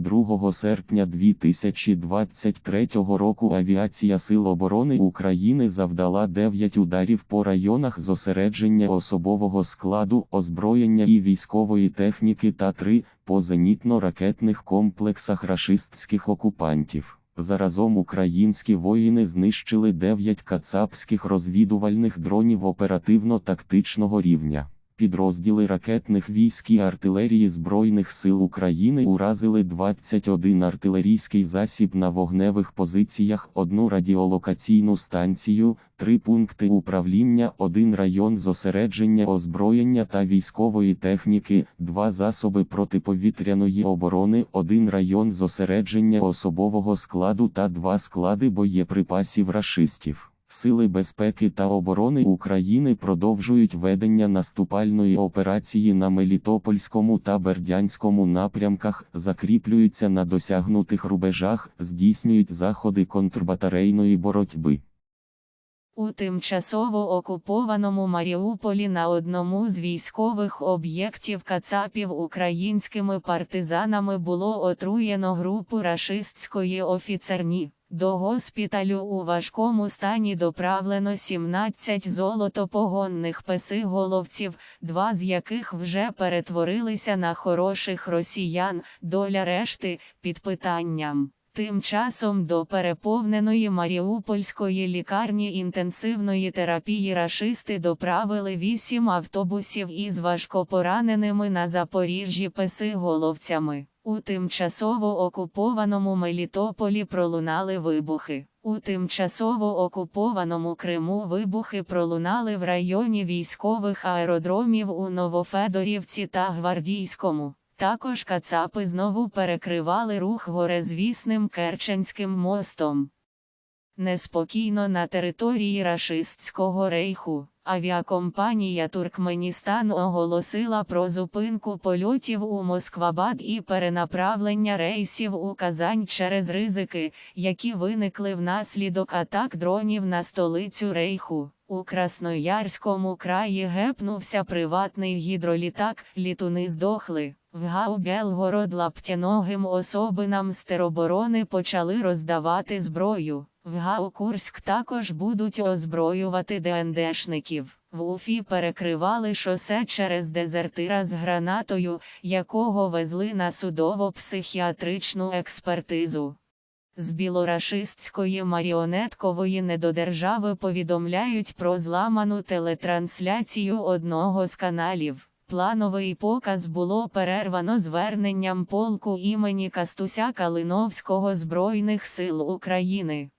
2 серпня 2023 року Авіація Сил оборони України завдала 9 ударів по районах зосередження особового складу, озброєння і військової техніки та 3 по зенітно-ракетних комплексах рашистських окупантів. Заразом українські воїни знищили 9 кацапських розвідувальних дронів оперативно-тактичного рівня. Підрозділи ракетних військ і артилерії Збройних сил України уразили 21 артилерійський засіб на вогневих позиціях, одну радіолокаційну станцію, три пункти управління, один район зосередження озброєння та військової техніки, два засоби протиповітряної оборони, один район зосередження особового складу та два склади боєприпасів рашистів. Сили безпеки та оборони України продовжують ведення наступальної операції на Мелітопольському та Бердянському напрямках, закріплюються на досягнутих рубежах, здійснюють заходи контрбатарейної боротьби. У тимчасово окупованому Маріуполі на одному з військових об'єктів Кацапів українськими партизанами було отруєно групу рашистської офіцерні. До госпіталю у важкому стані доправлено 17 золотопогонних песиголовців, два з яких вже перетворилися на хороших росіян, доля решти під питанням. Тим часом до переповненої Маріупольської лікарні інтенсивної терапії рашисти доправили вісім автобусів із важкопораненими на Запоріжжі песиголовцями. У тимчасово окупованому Мелітополі пролунали вибухи. У тимчасово окупованому Криму вибухи пролунали в районі військових аеродромів у Новофедорівці та Гвардійському. Також кацапи знову перекривали рух горезвісним Керченським мостом. Неспокійно на території рашистського рейху. Авіакомпанія Туркменістан оголосила про зупинку польотів у Москвабад і перенаправлення рейсів у Казань через ризики, які виникли внаслідок атак дронів на столицю рейху. У Красноярському краї гепнувся приватний гідролітак, літуни здохли. В ГАУ Белгород лаптяногим особинам з тероборони почали роздавати зброю. В ГАУ Курськ також будуть озброювати ДНДшників. В Уфі перекривали шосе через дезертира з гранатою, якого везли на судово-психіатричну експертизу. З білорашистської маріонеткової недодержави повідомляють про зламану телетрансляцію одного з каналів. Плановий показ було перервано зверненням полку імені Кастуся Калиновського Збройних сил України.